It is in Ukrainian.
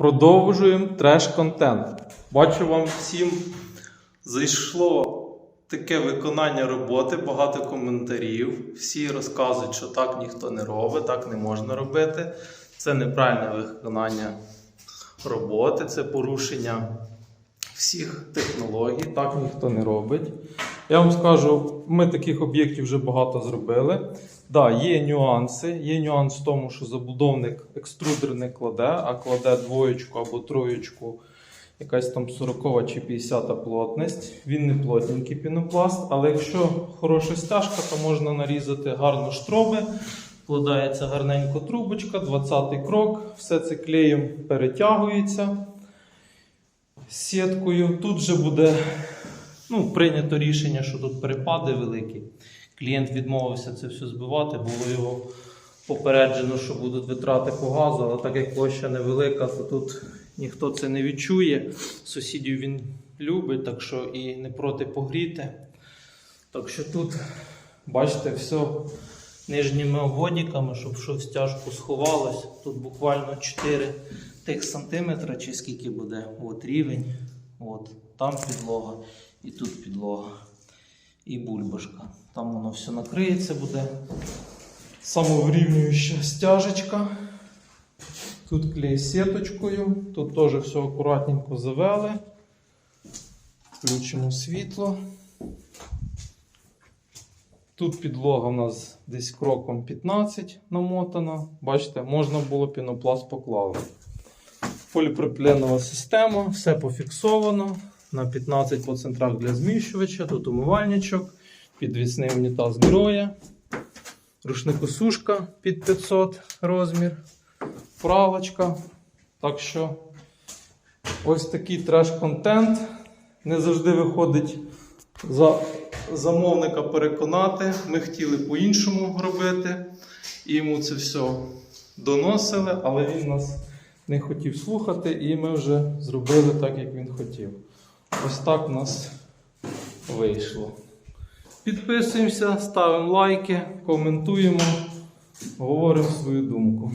Продовжуємо треш-контент. Бачу вам всім зайшло таке виконання роботи, багато коментарів. Всі розказують, що так ніхто не робить, так не можна робити. Це неправильне виконання роботи, це порушення всіх технологій, так ніхто не робить. Я вам скажу, ми таких об'єктів вже багато зробили. Да, є нюанси. Є нюанс в тому, що забудовник екструдер не кладе, а кладе двоєчку або троєчку, якась там 40 чи 50 плотність. Він не плотненький пінопласт, але якщо хороша стяжка, то можна нарізати гарно штроби. Вкладається гарненько трубочка, 20-й крок, все це клеєм перетягується сіткою. Тут же буде ну, прийнято рішення, що тут перепади великі. Клієнт відмовився це все збивати, було його попереджено, що будуть витрати по газу, але так як площа невелика, то тут ніхто це не відчує. Сусідів він любить, так що і не проти погріти. Так що тут, бачите, все нижніми обводниками, щоб що в стяжку сховалось. Тут буквально 4 тих сантиметра, чи скільки буде. От рівень, от, там підлога і тут підлога. І бульбашка. Там воно все накриється буде. Самоврівнююча стяжечка. Тут клей сіточкою. Тут теж все акуратненько завели. Включимо світло. Тут підлога у нас десь кроком 15 намотана. Бачите, можна було пінопласт поклали. Поліпропіленова система, все пофіксовано. На 15 по центрах для зміщувача, тут умивальничок, підвісний унітаз героя, рушникосушка під 500 розмір, правочка. Так що ось такий треш-контент. Не завжди виходить за замовника переконати. Ми хотіли по-іншому робити. І йому це все доносили, але він нас не хотів слухати, і ми вже зробили так, як він хотів. Ось так у нас вийшло. Підписуємося, ставимо лайки, коментуємо, говоримо свою думку.